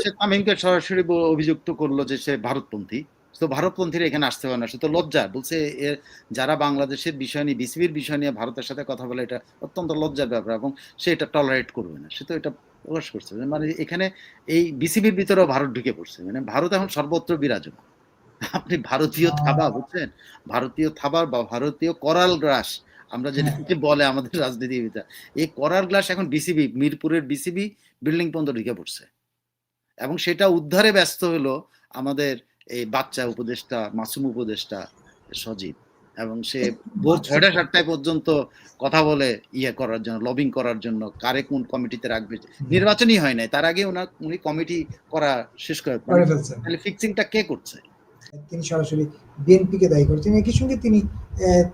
সে তামিমকে সরাসরি অভিযুক্ত করল যে সে ভারতপন্থী। তো ভারতপন্থীরা এখানে আসতে পারে না সে তো লজ্জা। বলছে যারা বাংলাদেশের বিষয় নিয়ে বিসিবির বিষয় নিয়ে ভারতের সাথে কথা বলে এটা অত্যন্ত লজ্জার ব্যাপার এবং সে এটা টলারেট করবে না। সে তো এটা প্রকাশ করছে। মানে এখানে এই বিসিবির ভিতরেও ভারত ঢুকে পড়ছে। মানে ভারত এখন সর্বত্র বিরাজমান। আপনি ভারতীয় থাবা বুঝছেন? ভারতীয় থাবা বা ভারতীয় করাল গ্রাস আমরা যেটা বলে আমাদের রাজনীতিবিদরা এই করাল গ্লাস এখন বিসিবি মিরপুরের বিসিবি বিল্ডিং পর্যন্ত ঢুকে পড়ছে। এবং সেটা উদ্ধারে ব্যস্ত হলো আমাদের এই বাচ্চা উপদেষ্টা মাসুম উপদেষ্টা সজীব। এবং সে ভোর ছয়টা সাতটায় পর্যন্ত কথা বলে ইয়ে করার জন্য লবিং করার জন্য কারে কোন কমিটিতে রাখবে। নির্বাচনই হয় নাই তার আগে ওনার উনি কমিটি করা শেষ করে তাহলে ফিক্সিংটা কে করছে? তিনি সরাসরি বিএনপিকে দায়ী করছেন। একই সঙ্গে তিনি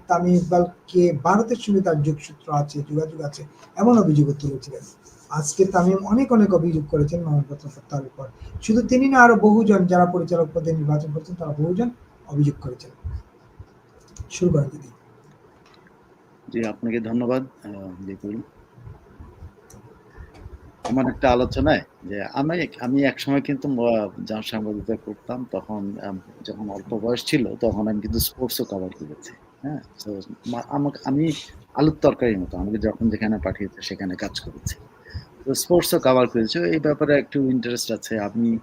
তামিম ইকবালকে ভারতের সঙ্গে তার যোগসূত্র আছে যোগাযোগ আছে এমন অভিযোগ তুলেছিলেন আজকে তামিম অনেক অনেক অভিযোগ করেছেন মোহাম্মদ প্রত্যাহারের উপর। শুধু তিনি না, আরও বহুজন যারা পরিচালক পদে নির্বাচন করছেন, তারা বহুজন অভিযোগ করেছেন। শুরু করেন দিদি জি, আপনাকে ধন্যবাদ আমার একটা আলোচনায় যে আমি আমি একসময় কিন্তু সাংবাদিকতা করতাম, তখন যখন অল্প বয়স ছিল, তখন আমি কিন্তু স্পোর্টসও কভার করেছি হ্যাঁ? আমাকে, আমি আলুর তরকারির মতো, আমাকে যখন যেখানে পাঠিয়েছে, সেখানে কাজ করেছি। স্পোর্টসও কভার করেছি এই ব্যাপারে একটু ইন্টারেস্ট আছে। আমি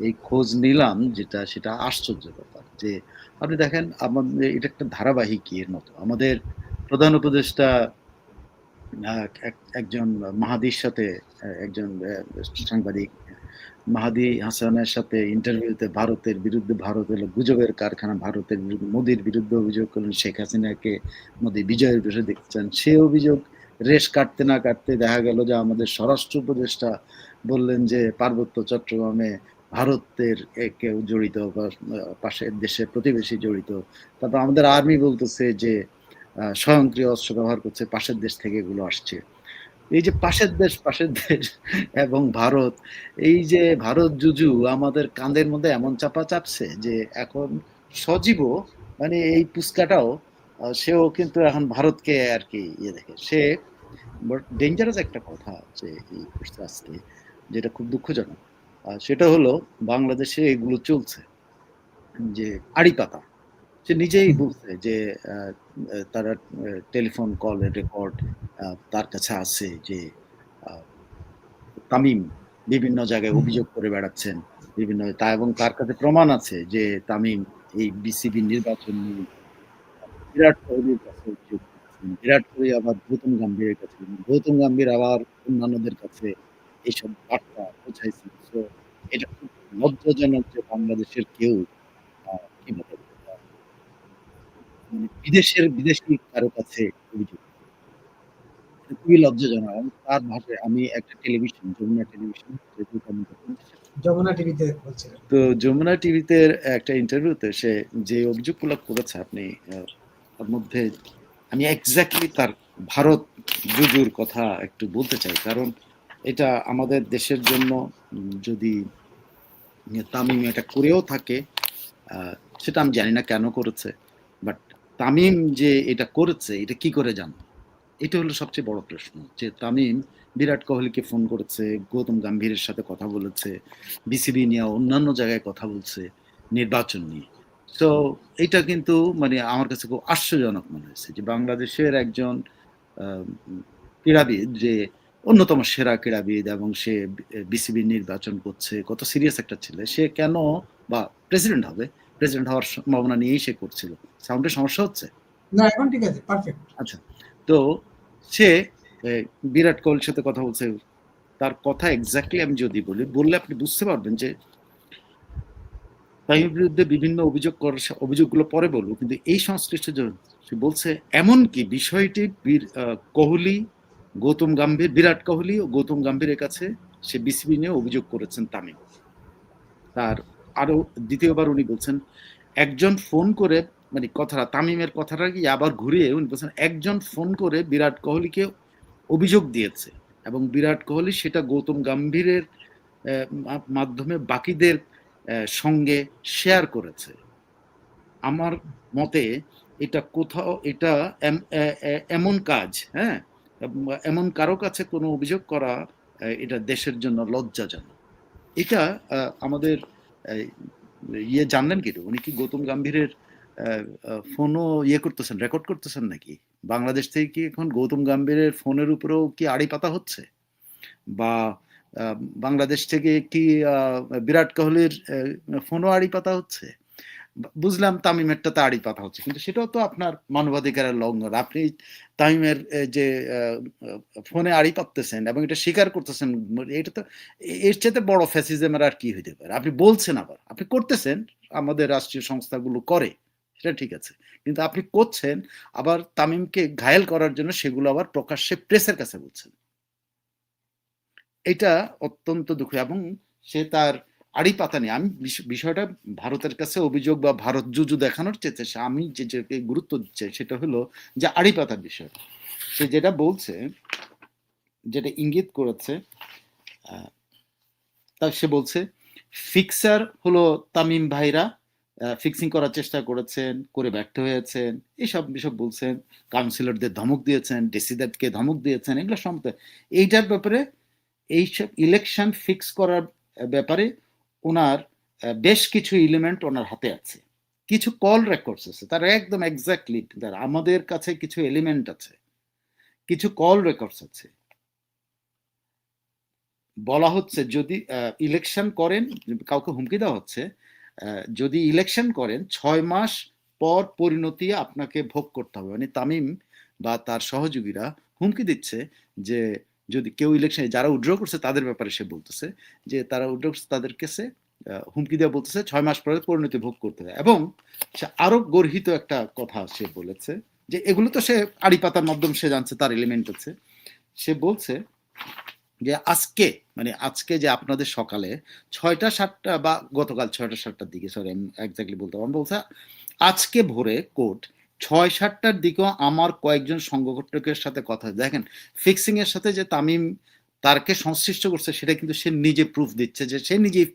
এই খোঁজ নিলাম যেটা, সেটা আশ্চর্য ব্যাপার যে, আপনি দেখেন আমাদের এটা একটা ধারাবাহিক এর মতো। আমাদের প্রধান উপদেষ্টা এক- একজন মাহাদির সাথে একজন সাংবাদিক, মাহাদি হাসানের সাথে ইন্টারভিউতে ভারতের বিরুদ্ধে, ভারত হলো গুজবের কারখানা, ভারতের বিরুদ্ধে, মোদির বিরুদ্ধে অভিযোগ করলেন, শেখ হাসিনাকে মোদি বিজয়ের বসে দেখছেন সে অভিযোগ রেশ কাটতে না কাটতে দেখা গেল যে আমাদের স্বরাষ্ট্র উপদেষ্টা বললেন যে পার্বত্য চট্টগ্রামে ভারতের কেউ জড়িত পাশের দেশে প্রতিবেশী জড়িত। তারপর আমাদের আর্মি বলতেছে যে স্বয়ংক্রিয় অস্ত্র ব্যবহার করছে, পাশের দেশ থেকে এগুলো আসছে। এই যে পাশের দেশ পাশের দেশ এবং ভারত, এই যে ভারত জুজু আমাদের কাঁধের মধ্যে এমন চাপা চাপছে যে এখন সজীব মানে এই পুস্কাটাও সেও কিন্তু এখন ভারতকে আর কি ইয়ে দেখে। সে ডেঞ্জারাস একটা কথা যে এই করছে আজকে যেটা খুব দুঃখজনক। সেটা হলো বাংলাদেশে এগুলো চলছে যে আড়ি পাতা সে নিজেই বলছে যে তারা টেলিফোন কলের রেকর্ড তার কাছে আছে যে তামিম বিভিন্ন জায়গায় অভিযোগ করে বেড়াচ্ছেন। বিভিন্ন তা এবং তার কাছে প্রমাণ আছে যে তামিম এই বিসিবি নির্বাচন নিয়ে বিরাট কোহলির কাছে বিরাট কোহলি আবার গৌতম গম্ভীরের কাছে গৌতম গম্ভীর আবার অন্যান্যদের কাছে এইসব বার্তা পৌঁছাইছেন। তো এটা খুব লজ্জাজনক যে বাংলাদেশের কেউ কি বলে মানে বিদেশের বিদেশি কারও কাছে অভিযোগ খুবই লজ্জাজনক। এবং তার ভাষায় আমি একটা টেলিভিশন যমুনা টেলিভিশন যমুনা টিভিতে তো যমুনা টিভিতে একটা ইন্টারভিউতে সে যে অভিযোগগুলো করেছে আপনি মধ্যে আমি এক্স্যাক্টলি তার ভারত জুজুর কথা একটু বলতে চাই, কারণ এটা আমাদের দেশের জন্য যদি তামিম এটা করেও থাকে সেটা আমি জানি না কেন করেছে বাট তামিম যে এটা করেছে, এটা কি করে জানো এটা হলো সবচেয়ে বড় প্রশ্ন, যে তামিম বিরাট কোহলিকে ফোন করেছে, গৌতম গম্ভীরের সাথে কথা বলেছে, বিসিবি নিয়ে অন্যান্য জায়গায় কথা বলছে, নির্বাচন নিয়ে। তো এটা কিন্তু মানে আমার কাছে খুব আশ্চর্যজনক মনে হয়েছে যে বাংলাদেশের একজন ক্রীড়াবিদ যে অন্যতম সেরা ক্রীড়াবিদ এবং সে বিসিবি নির্বাচন করছে কত সিরিয়াস একটা ছেলে সে কেন বা প্রেসিডেন্ট হবে প্রেসিডেন্ট হওয়ার সম্ভাবনা নিয়েই সে করছিল। সাউন্ডের সমস্যা হচ্ছে? না এখন ঠিক আছে পারফেক্ট আচ্ছা তো সে বিরাট কোহলির সাথে কথা বলছে তার কথা এক্স্যাক্টলি আমি যদি বলি বললে আপনি বুঝতে পারবেন যে তামিমের বিরুদ্ধে বিভিন্ন অভিযোগ অভিযোগগুলো পরে বলব, কিন্তু এই সংশ্লিষ্ট সে বলছে, এমনকি বিষয়টি কোহলি, গৌতম গাম্ভীর, বিরাট কোহলি ও গৌতম গম্ভীরের কাছে সে বিসিবি নিয়ে অভিযোগ করেছেন তামিম। তার আরও দ্বিতীয়বার উনি বলছেন, একজন ফোন করে মানে কথাটা, তামিমের কথাটা কি আবার ঘুরিয়ে উনি বলছেন, একজন ফোন করে বিরাট কোহলিকে অভিযোগ দিয়েছে এবং বিরাট কোহলি সেটা গৌতম গাম্ভীরের মাধ্যমে বাকিদের সঙ্গে শেয়ার করেছে। আমার মতে এটা কোথাও, এটা এমন কাজ হ্যাঁ? এমন কারও কাছে কোনো অভিযোগ করা এটা দেশের জন্য লজ্জাজনক। এটা আমাদের ইয়ে জানলেন কি? উনি কি গৌতম গম্ভীরের ফোনও ইয়ে করতেছেন রেকর্ড করতেছেন নাকি? বাংলাদেশ থেকে কি এখন গৌতম গম্ভীরের ফোনের উপরেও কি আড়ি পাতা হচ্ছে? বা বাংলাদেশ থেকে কি বিরাট কোহলির ফোনও আড়ি পাতা হচ্ছে। বুঝলাম তামিমেরটা তো আড়ি পাতা হচ্ছে, কিন্তু সেটাও তো আপনার মানবাধিকারের লঙ্ঘন। আপনি তামিমের যে ফোনে আড়ি পাততেছেন এবং এটা স্বীকার করতেছেন, এটা তো, এর চেয়ে বড় ফ্যাসিজমের আর কি হইতে পারে? আপনি বলছেন আবার, আপনি করতেছেন, আমাদের রাষ্ট্রীয় সংস্থাগুলো করে, সেটা ঠিক আছে। কিন্তু আপনি করছেন, আবার তামিমকে ঘায়েল করার জন্য সেগুলো আবার প্রকাশ্যে প্রেসের কাছে বলছেন। এটা অত্যন্ত দুঃখ, এবং সে তার আড়ি পাতা নেই। আমি বিষয়টা ভারতের কাছে অভিযোগ বা ভারত জুজু দেখানোর চেয়েছে আমি যে গুরুত্ব দিচ্ছে, সেটা হলো যে আড়ি পাতার বিষয়। সে যেটা বলছে, যেটা ইঙ্গিত করেছে তা সে বলছে, ফিক্সার হলো তামিম ভাইরা ফিক্সিং করার চেষ্টা করেছেন, করে ব্যর্থ হয়েছেন। এইসব বিষয় বলছেন, কাউন্সিলরদের ধমক দিয়েছেন ডেসিদেরকে ধমক দিয়েছেন, এগুলো সম্মত এইটার ব্যাপারে এইসব ইলেকশন ফিক্স করার ব্যাপারে ওনার বেশ কিছু এলিমেন্ট ওনার হাতে আছে। কিছু কল রেকর্ডস আছে, তার একদম এক্স্যাক্টলি আমাদের কাছে কিছু এলিমেন্ট আছে, কিছু কল রেকর্ডস আছে। বলা হচ্ছে যদি ইলেকশন করেন, কাউকে হুমকি দেওয়া হচ্ছে যদি ইলেকশন করেন, ছয় মাস পর পরিণতি আপনাকে ভোগ করতে হবে। মানে তামিম বা তার সহযোগীরা হুমকি দিচ্ছে যে যদি কেউ ইলেকশনে যারা উইড্র করছে তাদের ব্যাপারে সে বলতেছে যে তারা উইড্র করছে তাদের আহ, হুমকি দেওয়া বলতেছে ছয় মাস পরে পরিণতি ভোগ করতে হয়। এবং সে আরও গর্হিত একটা কথা সে বলেছে যে এগুলো তো সে আড়ি পাতার মাধ্যম সে জানছে তার এলিমেন্ট আছে সে বলছে যে আজকে মানে আজকে যে আপনাদের সকালে ছয়টা সাতটা বা গতকাল ছয়টা সাতটার দিকে সরি আমি একজাক্টলি বলতে পারব বলছে আজকে ভোরে কোর্ট ছয় সাতটার দিকেও আমার কয়েকজন সংগঠকের সাথে কথা। দেখেন ফিক্সিং এর সাথে যে তামিম তারকে সংশ্লিষ্ট করছে, সেটা কিন্তু সে নিজে প্রুফ দিচ্ছে যে সে নিজেই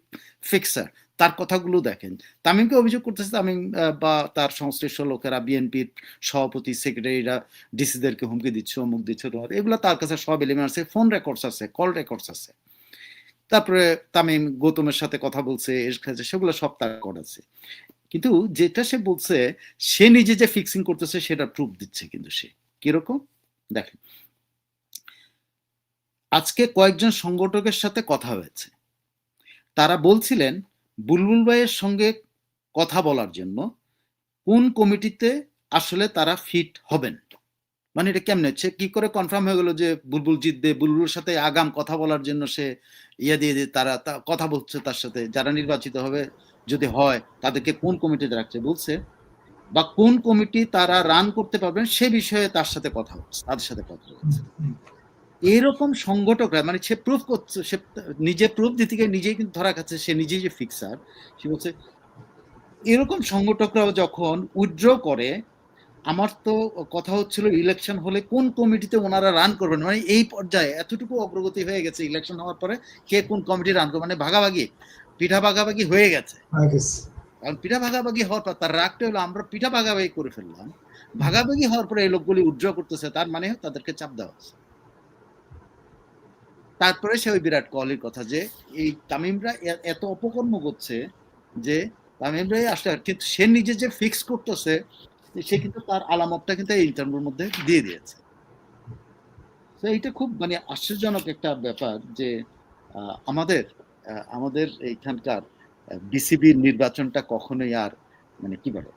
ফিক্সার তার কথাগুলো দেখেন। তামিমকে অভিযোগ করতেছে তামিম বা তার সংশ্লিষ্ট লোকেরা বিএনপির সভাপতি সেক্রেটারিরা ডিসিদেরকে হুমকি দিচ্ছে, অমুক দিচ্ছে। এগুলো তার কাছে সব এলিমেন্ট আছে ফোন রেকর্ডস আছে কল রেকর্ডস আছে। তারপরে তামিম গৌতমের সাথে কথা বলছে, এর কাছে সেগুলো সব তার রেকর্ড আছে। কিন্তু যেটা সে বলছে, সে নিজে যে ফিক্সিং করতেছে, সেটা প্রুফ দিচ্ছে কিন্তু সে। কীরকম? দেখেন। আজকে কয়েকজন সংগঠকের সাথে কথা হয়েছে। তারা বলছিলেন, বুলবুল ভাইয়ের সঙ্গে কথা বলার জন্য কোন কমিটিতে আসলে তারা ফিট হবেন? মানে এটা কেমন হচ্ছে? কি করে কনফার্ম হয়ে গেল যে বুলবুল জিতবে? বুলবুলের সাথে আগাম কথা বলার জন্য সে ইয়ে দিয়ে দিয়ে তারা কথা বলছে তার সাথে। যারা নির্বাচিত হবে যদি হয় তাদেরকে কোন কমিটিতে রাখছে বলছে বা কোন কমিটি তারা রান করতে পারবেন সে বিষয়ে তার সাথে কথা হচ্ছে তাদের সাথে কথা হচ্ছে। এরকম সংগঠকরা মানে সে প্রুফ করছে সে নিজে প্রুফ দিতে গিয়ে নিজেই কিন্তু ধরা খাচ্ছে সে নিজেই যে ফিক্সার সে বলছে এরকম সংগঠকরাও যখন উইথড্র করে আমার তো কথা হচ্ছিল ইলেকশন হলে কোন কমিটিতে ওনারা রান করবেন? মানে এই পর্যায়ে এতটুকু অগ্রগতি হয়ে গেছে ইলেকশন হওয়ার পরে কে কোন কমিটি রান করবে? মানে ভাগাভাগি। পিঠা ভাগাভাগি হয়ে গেছে। কারণ পিঠা ভাগাভাগি হওয়ার পর তার রাগটা হলো আমরা পিঠা ভাগাভাগি করে ফেললাম। ভাগাভাগি হওয়ার পরে এই লোকগুলি উইথড্র করতেছে তার মানে তাদেরকে চাপ দেওয়া হচ্ছে। তারপরে সে ওই বিরাট কোহলির কথা যে এই তামিমরা এত অপকর্ম করছে যে তামিমরাই আসলে কিন্তু সে নিজে যে ফিক্স করতেছে সে কিন্তু তার আলামতটা কিন্তু এই ইন্টারভিউর মধ্যে দিয়ে দিয়েছে। তো এইটা খুব মানে আশ্চর্যজনক একটা ব্যাপার যে আমাদের আমাদের এইখানকার বিসিবির নির্বাচনটা কখনোই আর মানে কি বলে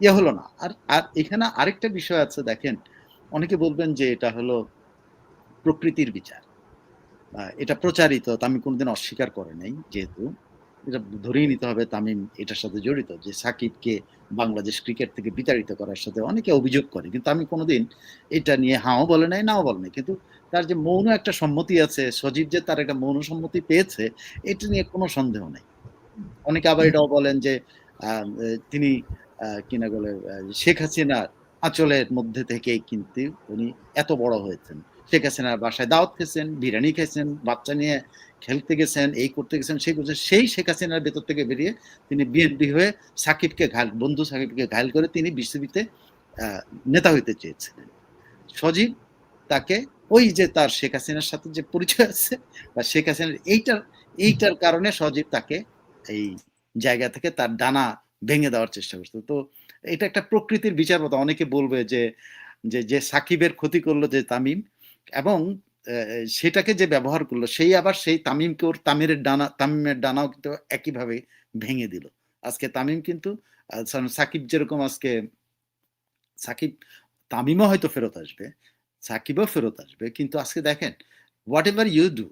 ইয়ে হলো না। আর আর এখানে আরেকটা বিষয় আছে, দেখেন, অনেকে বলবেন যে এটা হলো প্রকৃতির বিচার। এটা প্রচারিত আমি কোনোদিন অস্বীকার করে নাই, যেহেতু এটা ধরেই নিতে হবে তামিম এটার সাথে জড়িত, যে সাকিবকে বাংলাদেশ ক্রিকেট থেকে বিতাড়িত করার সাথে অনেকে অভিযোগ করে। কিন্তু আমি কোনোদিন এটা নিয়ে হাও বলে নাই, নাও বলে নাই। কিন্তু তার যে মৌন একটা সম্মতি আছে, সজীব যে তার একটা মৌন সম্মতি পেয়েছে, এটা নিয়ে কোনো সন্দেহ নেই। অনেকে আবার এটাও বলেন যে তিনি কিনা বলে শেখ হাসিনার আঁচলের মধ্যে থেকেই কিন্তু উনি এত বড় হয়েছেন। শেখ হাসিনার বাসায় দাওয়াত খেয়েছেন, বিরিয়ানি খেয়েছেন, বাচ্চা নিয়ে খেলতে গেছেন, এই করতে গেছেন, সেই করছেন, সেই শেখ হাসিনার ভেতর থেকে বেরিয়ে তিনি বিএনপি হয়ে সাকিবকে ঘায়ল বন্ধু সাকিবকে ঘায়ল করে তিনি বিসিবিতে নেতা হইতে চেয়েছিলেন। সজীব তাকে ওই যে তার শেখ হাসিনার সাথে যে পরিচয় আছে, বা শেখ হাসিনার এইটার এইটার কারণে সজীব তাকে এই জায়গা থেকে তার ডানা ভেঙে দেওয়ার চেষ্টা করছে। তো এটা একটা প্রকৃতির বিচার অনেকে বলবে যে যে সাকিবের ক্ষতি করল যে তামিম, এবং সেটাকে যে ব্যবহার করল, সেই আবার সেই তামিমকে ওর তামিরের ডানা, তামিমের ডানাও কিন্তু একইভাবে ভেঙে দিল। আজকে তামিম কিন্তু সাকিব যেরকম আজকে, সাকিব, তামিমও হয়তো ফেরত আসবে, সাকিবও ফেরত আসবে, কিন্তু আজকে দেখেন হোয়াট এভার ইউ ডু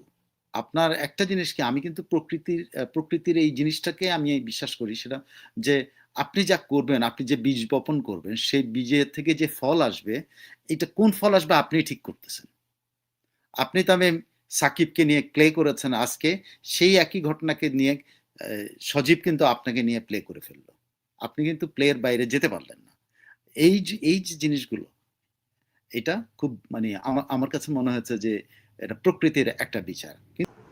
আপনার একটা জিনিস কি, আমি কিন্তু প্রকৃতির প্রকৃতির এই জিনিসটাকে আমি বিশ্বাস করি, সেটা যে আপনি যা করবেন, আপনি যে বীজ বপন করবেন, সেই বীজের থেকে যে ফল আসবে, এটা কোন ফল আসবে আপনি ঠিক করতেছেন। আপনি তবে সাকিবকে নিয়ে প্লে করেছেন আজকে, সেই একই ঘটনাকে নিয়ে সজীব কিন্তু আপনাকে নিয়ে প্লে করে ফেলল। আপনি কিন্তু প্লেয়ের বাইরে যেতে পারলেন না। এই এই যে জিনিসগুলো, এটা খুব মানে আমার আমার কাছে মনে হয়েছে যে এটা প্রকৃতির একটা বিচার।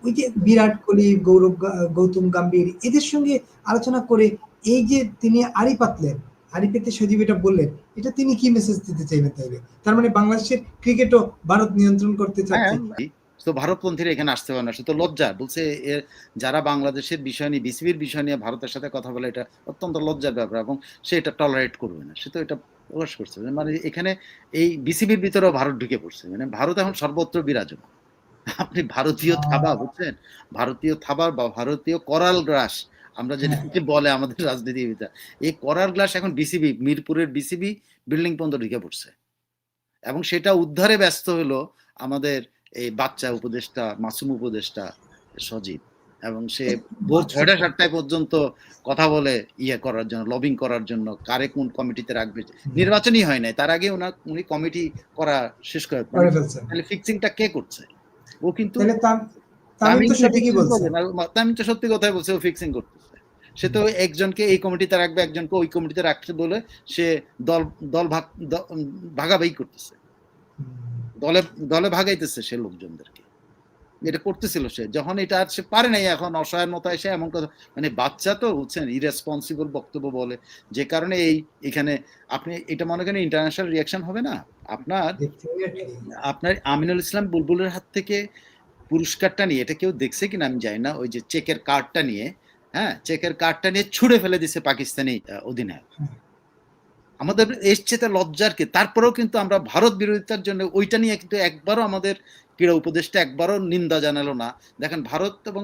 ওই যে বিরাট কোহলি, গৌরব গৌতম গাম্ভীর, এদের সঙ্গে আলোচনা করে এই যে তিনি আড়ি পাতলেন আড়ি পেতে সজীব এটা বললেন এটা তিনি কি মেসেজ দিতে চাইবেন তাইলে? তার মানে বাংলাদেশের ক্রিকেটও ভারত নিয়ন্ত্রণ করতে চাচ্ছে। হ্যাঁ, তো ভারতপন্থীরা এখানে আসতে পারে না সে তো লজ্জা। বলছে এর যারা বাংলাদেশের বিষয় নিয়ে বিসিবির বিষয় নিয়ে ভারতের সাথে কথা বলে এটা অত্যন্ত লজ্জার ব্যাপার এবং সে এটা টলারেট করবে না। সে তো এটা প্রকাশ করছে। মানে এখানে এই বিসিবির ভিতরেও ভারত ঢুকে পড়ছে। মানে ভারত এখন সর্বত্র বিরাজমান। আপনি ভারতীয় থাবা বুঝছেন? ভারতীয় থাবার বা ভারতীয় করাল গ্রাস আমরা যেটাকে বলে আমাদের রাজনীতিবিদরা? এই করার গ্লাস এখন বিসিবি মিরপুরের বিসিবি বিল্ডিং পর্যন্ত ঢুকে পড়ছে। এবং সেটা উদ্ধারে ব্যস্ত হলো আমাদের এই বাচ্চা উপদেষ্টা মাসুম উপদেষ্টা সজীব। এবং সে ভোর ছয়টা সাতটায় পর্যন্ত কথা বলে ইয়ে করার জন্য লবিং করার জন্য কারে কোন কমিটিতে রাখবে। নির্বাচনই হয় নাই। তার আগে ওনার উনি কমিটি করা শেষ করে ফিক্সিংটা কে করছে? ও কিন্তু তামিম তো সঠিকই বলছে। তামিম তো সত্যি কথাই বলছে ও ফিক্সিং করতেছে। সে তো একজনকে এই কমিটিতে রাখবে একজনকে ওই কমিটিতে বলে সে দল দল ভাগ ভাগাভাগি করতেছে। দলে দলে ভাগাইতেছে সে লোকজনদেরকে। এটা করতেছিল সে। যখন এটা আর সে পারে নাই এখন অসহায়ের মতো এসে এমন কথা মানে বাচ্চা তো বুঝছেন ইরেসপন্সিবল বক্তব্য বলে। যে কারণে এই এখানে আপনি এটা মনে করেন ইন্টারন্যাশনাল রিয়াকশন হবে না? আপনার আপনার আমিনুল ইসলাম বুলবুলের হাত থেকে পুরস্কারটা নিয়ে, এটা কেউ দেখছে কিনা আমি জানি না, ওই যে চেকের কার্ডটা নিয়ে হ্যাঁ চেকের কার্ডটা নিয়ে ছুড়ে ফেলে দিছে পাকিস্তানি অধিনায়ক। আমাদের এর তার লজ্জার কি? তারপরেও কিন্তু আমরা ভারত বিরোধিতার জন্য ওইটা নিয়ে কিন্তু একবারও আমাদের ক্রীড়া উপদেষ্টা একবারও নিন্দা জানালো না। দেখেন ভারত এবং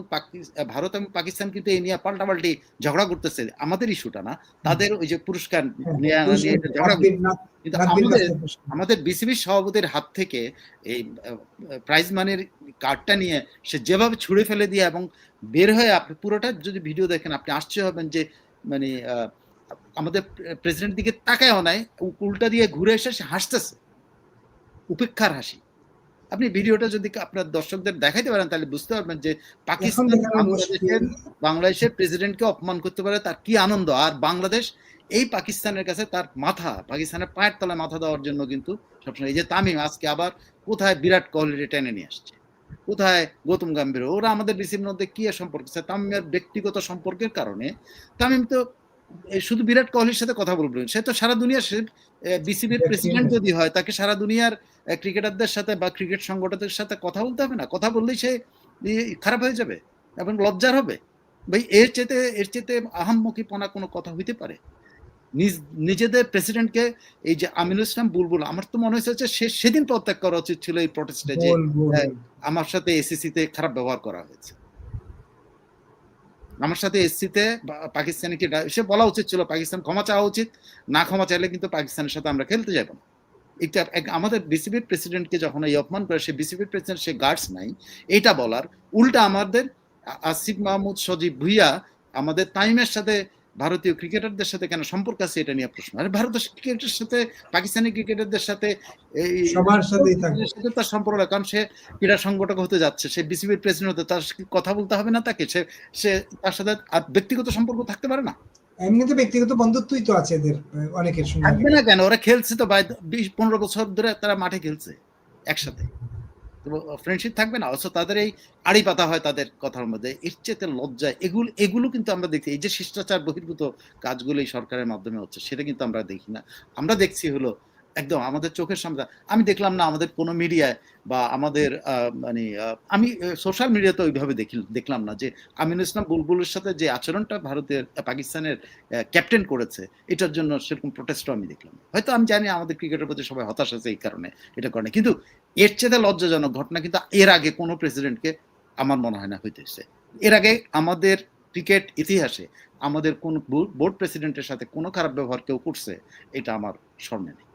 ভারত এবং পাকিস্তান কিন্তু এই নিয়ে পাল্টাপাল্টি ঝগড়া করতেছে। আমাদের ইস্যুটা না। তাদের ওই যে পুরস্কার নিয়ে ঝগড়া কিন্তু আমাদের আমাদের বিসিবি সভাপতির হাত থেকে এই প্রাইজ মানির কার্ডটা নিয়ে সে যেভাবে ছুঁড়ে ফেলে দিয়ে এবং বের হয়ে আপনি পুরোটা যদি ভিডিও দেখেন আপনি আশ্চর্য হবেন যে মানে আমাদের প্রেসিডেন্ট দিকে তাকায় নাই উল্টা দিয়ে ঘুরে এসে সে হাসতেছে। উপেক্ষার হাসি। আপনি ভিডিওটা যদি আপনার দর্শকদের দেখাইতে পারেন তাহলে বুঝতে পারবেন যে পাকিস্তান বাংলাদেশের বাংলাদেশের প্রেসিডেন্টকে অপমান করতে পারে তার কি আনন্দ? আর বাংলাদেশ এই পাকিস্তানের কাছে তার মাথা পাকিস্তানের পায়ের তলায় মাথা দেওয়ার জন্য কিন্তু সবসময় এই যে তামিম আজকে আবার কোথায় বিরাট কোহলি টেনে নিয়ে আসছে? কোথায় গৌতম গম্ভীর? ওরা আমাদের বিসির মধ্যে কি সম্পর্ক? তামিমের ব্যক্তিগত সম্পর্কের কারণে তামিম তো শুধু বিরাট কোহলির সাথে কথা বলবে সে তো সারা দুনিয়ার বিসিবির প্রেসিডেন্ট যদি হয় তাকে সারা দুনিয়ার ক্রিকেটারদের সাথে বা ক্রিকেট সংগঠকদের সাথে কথা বলতে হবে না। কথা বললেই সে খারাপ হয়ে যাবে এবং লজ্জার হবে। ভাই এর চেতে এর চেতে আহাম্মকিপনা কোনো কথা হইতে পারে? নিজ নিজেদের প্রেসিডেন্টকে এই যে আমিনুল ইসলাম বুলবুল আমার তো মনে হয়েছে সে সেদিন পদত্যাগ করা উচিত ছিল এই প্রটেস্টে যে হ্যাঁ, আমার সাথে এসিসি তে খারাপ ব্যবহার করা হয়েছে। আমার সাথে এসসিতে পাকিস্তানি কি সে বলা উচিত ছিল, পাকিস্তান ক্ষমা চাওয়া উচিত, না ক্ষমা চাইলে কিন্তু পাকিস্তানের সাথে আমরা খেলতে যাব না। একটা আমাদের বিসিবির প্রেসিডেন্টকে যখন এই অপমান করে, সে বিসিবির প্রেসিডেন্ট সে গার্ডস নাই। এটা বলার উল্টা আমাদের আসিফ মাহমুদ সজীব ভুইয়া আমাদের তাইমের সাথে ভারতীয় ক্রিকেটারদের সাথে কেন সম্পর্ক আছে এটা নিয়ে প্রশ্ন? আরে ভারতের ক্রিকেটের সাথে পাকিস্তানি ক্রিকেটারদের সাথে এই সবার সাথেই সাথে তার সম্পর্ক কারণ সে ক্রীড়া সংগঠক হতে যাচ্ছে সে বিসিবির প্রেসিডেন্ট হতে তার কথা বলতে হবে না তাকে সে সে তার সাথে আর ব্যক্তিগত সম্পর্ক থাকতে পারে না? এমনিতে ব্যক্তিগত বন্ধুত্বই তো আছে এদের অনেকের সঙ্গে। থাকবে না কেন? ওরা খেলছে তো বিশ পনেরো বছর ধরে তারা মাঠে খেলছে একসাথে। ফ্রেন্ডশিপ থাকবে না, অথচ তাদের এই আড়ি পাতা হয় তাদের কথার মধ্যে। এর চেয়ে লজ্জা, এগুলো এগুলো কিন্তু আমরা দেখি এই যে শিষ্টাচার বহির্ভূত কাজগুলো এই সরকারের মাধ্যমে হচ্ছে, সেটা কিন্তু আমরা দেখি না। আমরা দেখছি হলো একদম, আমাদের চোখের সামনে আমি দেখলাম না আমাদের কোনো মিডিয়ায় বা আমাদের মানে আমি সোশ্যাল মিডিয়াতে ওইভাবে দেখি দেখলাম না যে আমিনুল ইসলাম বুলবুলের সাথে যে আচরণটা ভারতের পাকিস্তানের ক্যাপ্টেন করেছে, এটার জন্য সেরকম প্রোটেস্টও আমি দেখলাম হয়তো আমি জানি আমাদের ক্রিকেটের প্রতি সবাই হতাশ আছে এই কারণে এটা করে কিন্তু এর চেয়ে লজ্জাজনক ঘটনা কিন্তু এর আগে কোনো প্রেসিডেন্টকে আমার মনে হয় না হইতেছে এর আগে আমাদের ক্রিকেট ইতিহাসে আমাদের কোন বোর্ড প্রেসিডেন্টের সাথে কোনো খারাপ ব্যবহার কেউ করছে, এটা আমার স্মরণে নেই।